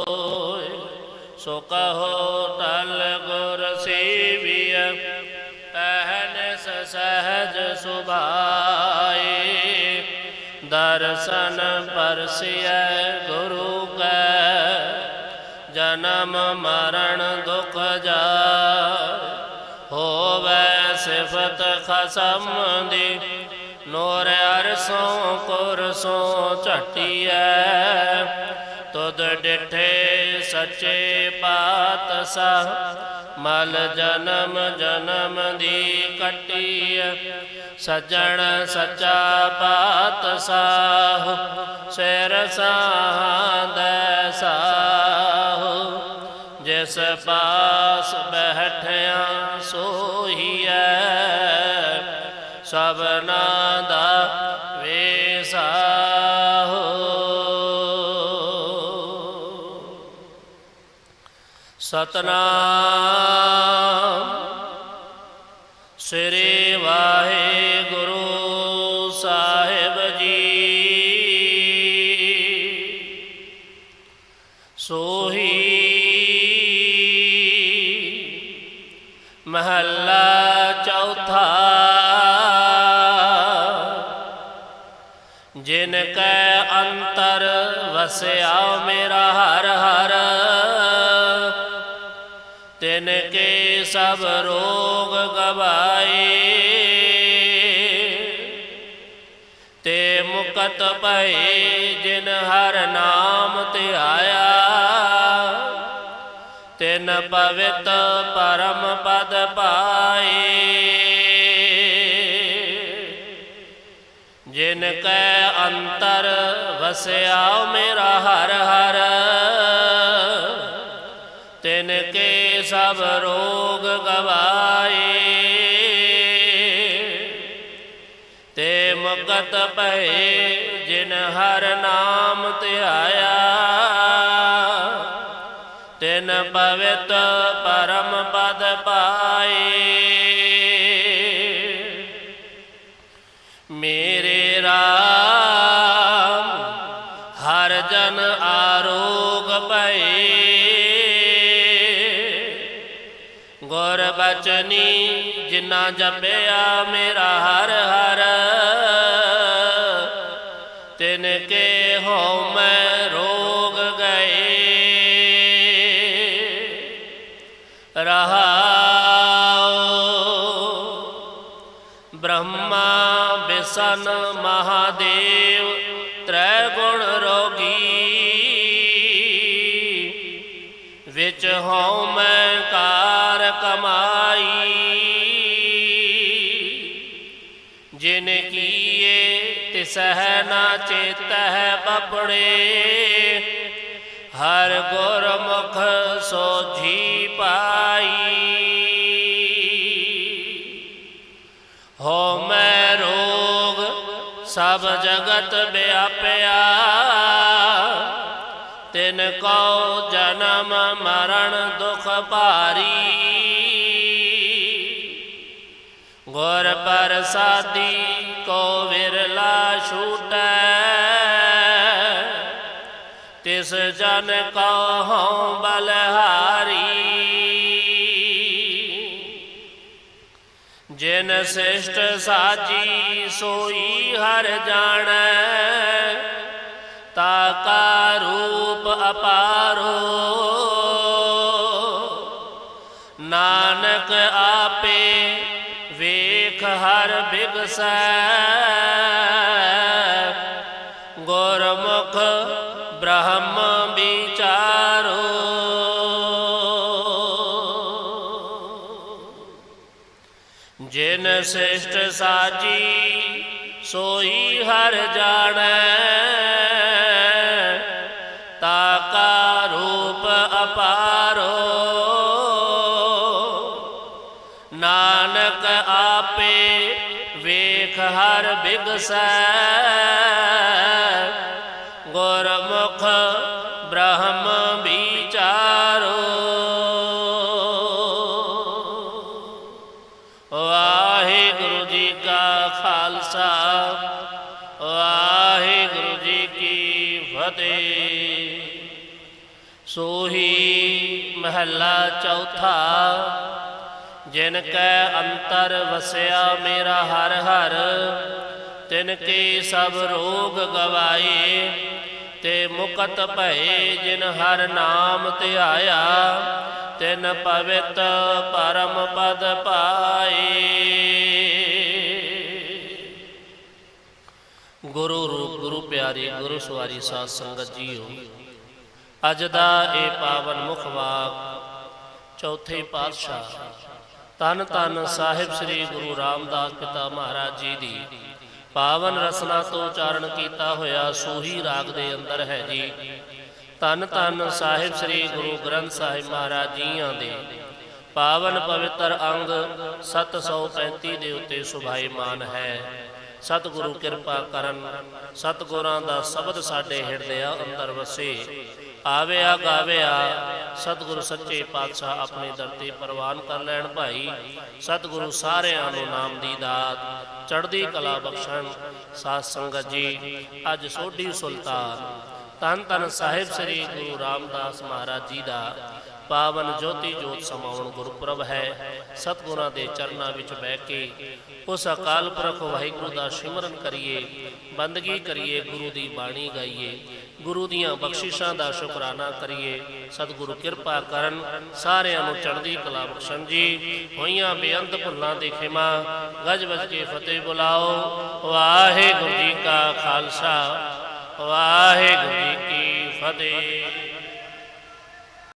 ਹੋਏ। ਸੋ ਕਹੋ, ਤਲ ਗੁਰ ਸੇਵੀਐ ਅਹਨਸ ਸਹਜ ਸੁਭਾਏ। ਦਰਸ਼ਨ ਪਰਸਿਐ ਗੁਰੂ ਕੈ, ਜਨਮ ਮਰਨ ਦੁਖ ਜਾ ਹੋਵੇ ਸਿਫਤ ਖਸਮ ਦੀ, ਨੂਰ ਅਰਸੋਂ ਕੁਰਸੋਂ ਝਟੀਐ। ਤੁਧ ਡਿਠੇ ਸੱਚੇ ਪਾਤਸ਼ਾਹ, ਮਲ ਜਨਮ ਜਨਮ ਦੀ ਕਟੀਐ। ਸਜਣ ਸੱਚਾ ਪਾਤਸ਼ਾਹ, ਸਿਰ ਸਾਹੰਦੈ ਸਾਹੂ। ਜਿਸ ਪਾਸ ਬੈਠਿਆ ਸੋਹੀਐ ਸਭਨਾ ਦਾ ਸਤਨਾਮ। ਸ੍ਰੀ ਵਾਹਿਗੁਰੂ ਸਾਹਿਬ ਜੀ। ਸੋਹੀ ਮਹੱਲਾ ਚੌਥਾ। ਜਿਨ ਕੈ ਅੰਤਰ ਵਸਿਆ ਮੇਰਾ ਹਰ ਹਰ। ਕੇ ਸਭ ਰੋਗ ਗਵਾਏ। ਤੇ ਮੁਕਤ ਭਏ ਜਿਨ ਹਰ ਨਾਮ ਧਿਆਇਆ ਤਿਨ ਪਵਿੱਤ ਪਰਮ ਪਦ ਪਾਏ। ਜਿਨ ਕੈ ਅੰਤਰ ਵਸਿਆ ਮੇਰਾ ਹਰ ਹਰ। ਤਿਨ ਕੇ ਸਭ ਰੋਗ ਗਵਾਏ, ਤੇ ਮੁਕਤ ਭਏ ਜਿਨ ਹਰ ਨਾਮ ਧਿਆਇਆ, ਤਿਨ ਪਵਿੱਤ ਪਰਮ ਪਦ ਪਾਏ। ਗੁਰ ਬਚਨੀ, ਜਿਨਾ ਜਪਿਆ ਮੇਰਾ ਹਰ ਹਰ। ਤਿਨ ਕੇ ਹਉ ਮੈਂ ਰੋਗ ਗਏ। ਰਹਾਉ। ਬ੍ਰਹਮਾ ਬਿਸਨ ਮਹਾਦੇਵ, ਤ੍ਰੈ ਗੁਣ ਰੋਗੀ। ਵਿੱਚ ਹਉ ਮੈਂ ਕਮਾਈ। ਜਿਨ ਕੀਏ ਤਿਸਹਿ ਨਾ ਚੇਤਹਿ ਬਪੜੇ, ਹਰ ਗੁਰਮੁਖ ਸੋਝੀ ਪਾਈ। ਹੋ ਮੈਂ ਰੋਗ ਸਭ ਜਗਤ ਵਿਆਪਿਆ, ਤਿਨ ਕੋ ਜਨਮ ਮਰਨ ਦੁਖ ਭਾਰੀ। ਗੁਰ ਪ੍ਰਸਾਦੀ ਕੋ ਵਿਰਲਾ ਛੂਟੈ, ਤਿਸ ਜਨ ਕੋ ਬਲਹਾਰੀ। ਜਿਨ ਸਿਸ਼ਟ ਸਾਜੀ ਸੋਈ ਹਰ ਜਾਣੈ, ਤਾ ਕਾ ਰੂਪ ਅਪਾਰੋ। ਨਾਨਕ ਆਪੇ ਵੇਖ ਹਰ ਬਿਗਸੈ ਗੁਰਮੁਖ ਬ੍ਰਹਮ ਵਿਚਾਰੋ। ਜਿਨ ਸਿਸ਼ਟ ਸਾਜੀ, ਸੋਈ ਹਰ ਜਾਣੈ। ਤਾ ਕਾ ਰੂਪ ਅਪਾਰੋ। ਨਾਨਕ ਵੇਖ ਹਰ ਬਿਗਸੈ ਗੁਰਮੁਖ ਬ੍ਰਹਮ ਵਿਚਾਰੋ ਵਾਹਿਗੁਰੂ ਜੀ ਕਾ ਖਾਲਸਾ ਵਾਹਿਗੁਰੂ ਜੀ ਕੀ ਫਤਿਹ ਸੋਹੀ ਮਹੱਲਾ ਚੌਥਾ ਜਿਨ ਕੈ ਅੰਤਰ ਵਸਿਆ ਮੇਰਾ ਹਰ ਹਰ, ਤਿਨ ਕੀ ਸਭ ਰੋਗ ਗਵਾਏ ਤੇ ਮੁਕਤ ਭਏ ਜਿਨ ਹਰ ਨਾਮ ਧਿਆਇਆ, ਤਿਨ ਪਵਿੱਤ ਪਰਮ ਪਦ ਪਾਏ ਗੁਰੂ ਰੂਪ, ਗੁਰੂ ਪਿਆਰੇ, ਗੁਰੂ ਸਵਾਰੀ ਸਾਧ ਸੰਗਤ ਜੀਓ, ਅੱਜ ਦਾ ਇਹ ਪਾਵਨ ਮੁਖ ਵਾਕ ਚੌਥੇ ਪਾਤਸ਼ਾਹ ਤਨ ਤਨ ਸਾਹਿਬ ਸ੍ਰੀ ਗੁਰੂ ਰਾਮਦਾਸ ਪਿਤਾ ਮਹਾਰਾਜ ਜੀ ਦੀ। ਪਾਵਨ ਰਸਨਾ ਤੋਂ ਉਚਾਰਨ ਕੀਤਾ ਹੋਇਆ ਸੋਹੀ ਰਾਗ ਦੇ ਅੰਦਰ ਹੈ ਜੀ। ਤਨ ਤਨ ਸਾਹਿਬ ਸ੍ਰੀ ਗੁਰੂ ਗ੍ਰੰਥ ਸਾਹਿਬ ਮਹਾਰਾਜ ਜੀਆਂ ਦੇ। ਪਾਵਨ ਪਵਿੱਤਰ ਅੰਗ 735 ਦੇ ਉੱਤੇ ਸੁਭਾਈਮਾਨ ਹੈ। ਸਤਿਗੁਰੂ ਕਿਰਪਾ ਕਰਨ, ਸਤਿਗੁਰਾਂ ਦਾ ਸ਼ਬਦ ਸਾਡੇ ਹਿਰਦਿਆਂ ਅੰਦਰ ਵਸੇ। ਆਵਿਆ ਗਾਵਿਆ ਸਤਿਗੁਰੂ ਸੱਚੇ ਪਾਤਸ਼ਾਹ ਆਪਣੇ ਦਰ ਤੇ ਪ੍ਰਵਾਨ ਕਰ ਲੈਣ ਭਾਈ। ਸਤਿਗੁਰੂ ਸਾਰਿਆਂ ਨੂੰ ਨਾਮ ਦੀ ਦਾਤ। ਚੜ੍ਹਦੀ ਕਲਾ ਬਖਸ਼ਣ। ਸਾਧ ਸੰਗਤ ਜੀ, ਅੱਜ ਸੋਢੀ ਸੁਲਤਾਨ। ਤਨ ਤਨ ਸਾਹਿਬ ਸ੍ਰੀ ਗੁਰੂ ਰਾਮਦਾਸ ਮਹਾਰਾਜ ਜੀ ਦਾ ਪਾਵਨ ਜੋਤੀ ਜੋਤ ਸਮਾਉਣ ਗੁਰਪੁਰਬ ਹੈ। ਸਤਿਗੁਰਾਂ ਦੇ ਚਰਨਾਂ ਵਿੱਚ ਬਹਿ ਕੇ ਉਸ ਅਕਾਲ ਪੁਰਖ ਵਾਹਿਗੁਰੂ ਦਾ ਸਿਮਰਨ ਕਰੀਏ। ਬੰਦਗੀ ਕਰੀਏ, ਗੁਰੂ ਦੀ ਬਾਣੀ ਗਾਈਏ। ਗੁਰੂ ਦੀਆਂ ਬਖਸ਼ਿਸ਼ਾਂ ਦਾ ਸ਼ੁਕਰਾਨਾ ਕਰੀਏ। ਸਤਿਗੁਰੂ ਕਿਰਪਾ ਕਰਨ ਸਾਰਿਆਂ ਨੂੰ ਚੜ੍ਹਦੀ ਕਲਾ ਬਖਸ਼ਣ ਜੀ। ਹੋਈਆਂ ਬੇਅੰਤ ਭੁੱਲਾਂ ਦੇ ਖਿਮਾ, ਗਜ ਵਜ ਕੇ ਫਤਿਹ ਬੁਲਾਓ। ਵਾਹਿਗੁਰੂ ਜੀ ਕਾ ਖਾਲਸਾ, ਵਾਹਿਗੁਰੂ ਜੀ ਕੀ ਫਤਿਹ।